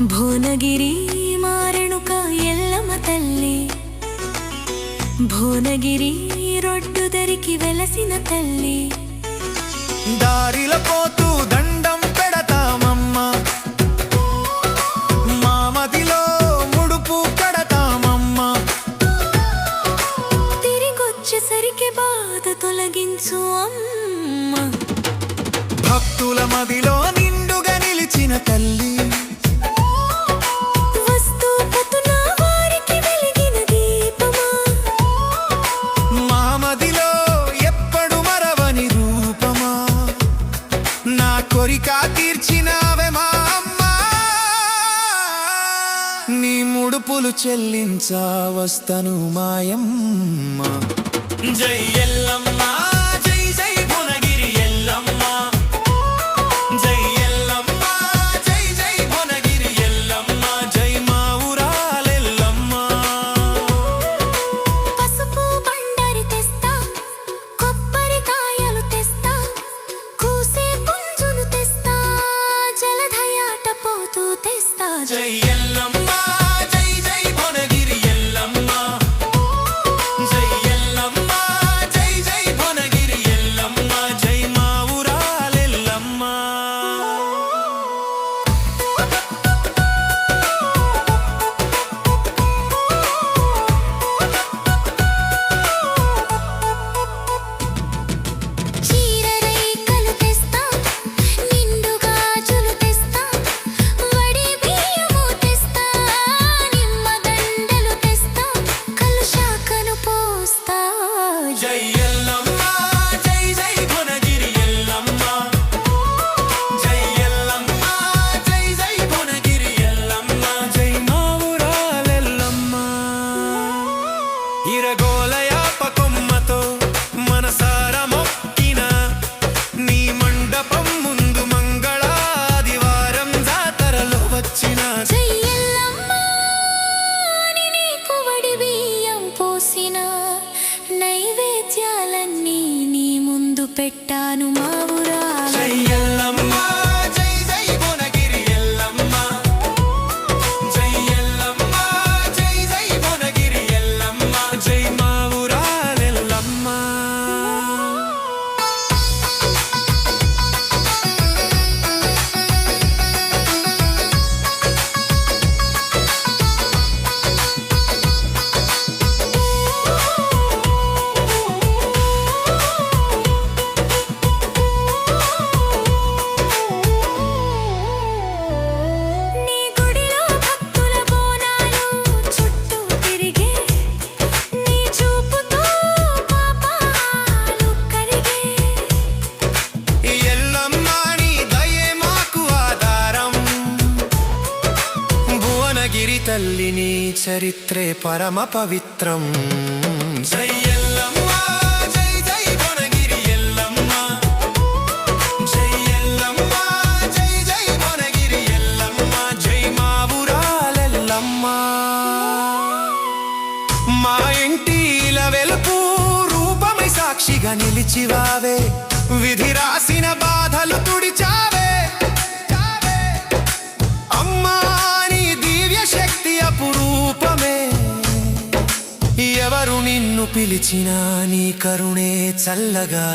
భువనగిరి మారెణుక ఎల్లమ్మ తల్లి. భువనగిరి రొడ్డు దరికి వెలసిన తల్లి. దారిల పోతూ దండం పెడతామమ్మ. మామదిలో ముడుపు కడతామమ్మ. తిరిగొచ్చేసరికి బాధ తొలగించు అమ్మ. భక్తుల మదిలో నిండుగా నిలిచిన తల్లి. నా కోరిక తీర్చినావే మా అమ్మ. నీ ముడుపులు చెల్లించా వస్తను మాయమ్మ. జై ఎల్లమ్మ. తెస్తా ఇరగోలయాప కొమ్మతో మనసార మొక్కిన నీ మండపం ముందు మంగళాదివారం జాతరలో వచ్చిన. జై ఎల్లమ్మ అని నీకు పోసిన నైవేద్యాలన్నీ నీ ముందు పెట్టాను మా తల్లి నీ చరిత్రే పరమ పవిత్రం. జై ఎల్లమ్మ జై జై భువనగిరి ఎల్లమ్మ. జై ఎల్లమ్మ జై జై భువనగిరి ఎల్లమ్మ. జై మా ఊరాలెల్లమ్మ మా ఇంటిల వెలుపు రూపమై సాక్షిగా నిలిచివావే. విధి రాసిన బాధలు తుడి పిలిచినా నీ కరుణే చల్లగా.